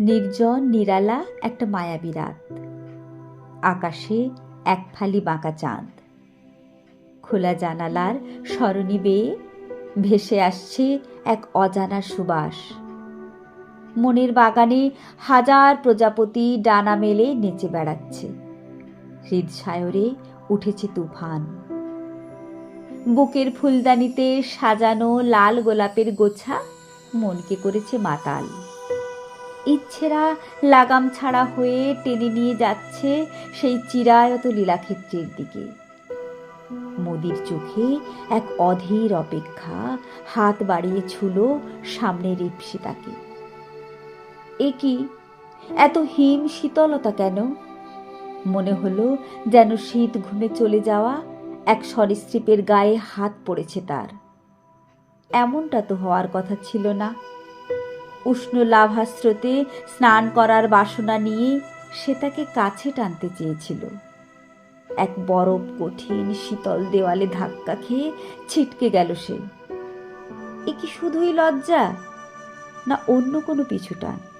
নির্জন, নিরালা একটা মায়াবী রাত। আকাশে এক ফালি বাঁকা চাঁদ। খোলা জানালার সরণি বেয়ে ভেসে আসছে এক অজানা সুবাস। মনের বাগানে হাজার প্রজাপতি ডানা মেলে নেচে বেড়াচ্ছে। হৃদসায়রে উঠেছে তুফান। বুকের ফুলদানিতে সাজানো লাল গোলাপের গোছা মনকে করেছে মাতাল। ইচ্ছেরা লাগাম ছাড়া হয়ে টেনে নিয়ে যাচ্ছে সেই চিরায়ত লীলাক্ষেত্রের দিকে। মোদির চোখে এক অধীর অপেক্ষা হাত বাড়িয়ে ছুল সামনের রিপসিতাকে। এ কি? এত হিম শীতলতা কেন? মনে হলো যেন শীত ঘুমে চলে যাওয়া এক সরীসৃপের গায়ে হাত পড়েছে তার। এমনটা তো হওয়ার কথা ছিল না। উষ্ণ লাভাস্রোতে স্নান করার বাসনা নিয়ে সে তাকে কাছে টানতে চেয়েছিল। এক বরফ কঠিন শীতল দেওয়ালে ধাক্কা খেয়ে ছিটকে গেল সে। এ কি শুধুই লজ্জা? না অন্য কোনো পিছুটান